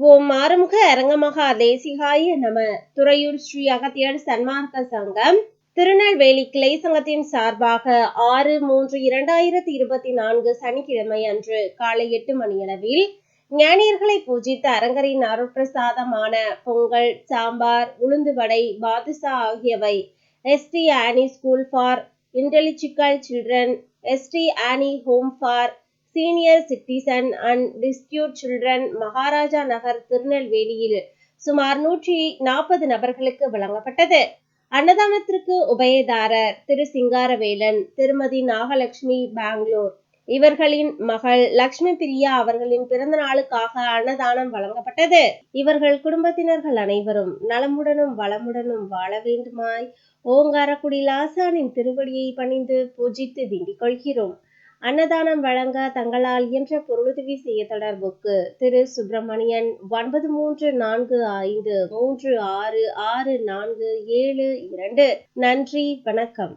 ஓம் மாறுமுக அரங்கமகா தேசிகாய நம துறையூர் ஸ்ரீ அகத்தியர் சன்மார்க்க சங்கம். திருநெல்வேலி கிளை சங்கத்தின் சார்பாக ஆறு மூன்று இரண்டாயிரத்தி இருபத்தி நான்கு சனிக்கிழமை அன்று காலை எட்டு மணியளவில் ஞானியர்களை பூஜித்த அரங்கரின் அருட்பிரசாதமான பொங்கல் சாம்பார் உளுந்து வடை பாதுஷா ஆகியவை ST Anne school for intellectual children ST Anne home for senior citizen and destitute children Maharaja Nagar திருநெல்வேலியில் சுமார் நூற்றி நாற்பது நபர்களுக்கு வழங்கப்பட்டது. அன்னதானத்திற்கு உபயதாரர் திரு சிங்காரவேலன் திருமதி நாகலட்சுமி பெங்களூர். இவர்களின் மகள் லக்ஷ்மி பிரியா அவர்களின் பிறந்த நாளுக்காக அன்னதானம் வழங்கப்பட்டது. இவர்கள் குடும்பத்தினர்கள் அனைவரும் நலமுடனும் வளமுடனும் வாழ வேண்டுமாய் ஓங்காரக்குடி லாசானின் திருவடியை பணிந்து பூஜித்து வேண்டிக் கொள்கிறோம். அன்னதானம் வழங்க தங்களால் இயன்ற பொருளுதவி செய்ய தொடர்புக்கு திரு சுப்பிரமணியன் ஒன்பது மூன்று நான்கு ஐந்து மூன்று ஆறு ஆறு நான்கு ஏழு இரண்டு. நன்றி வணக்கம்.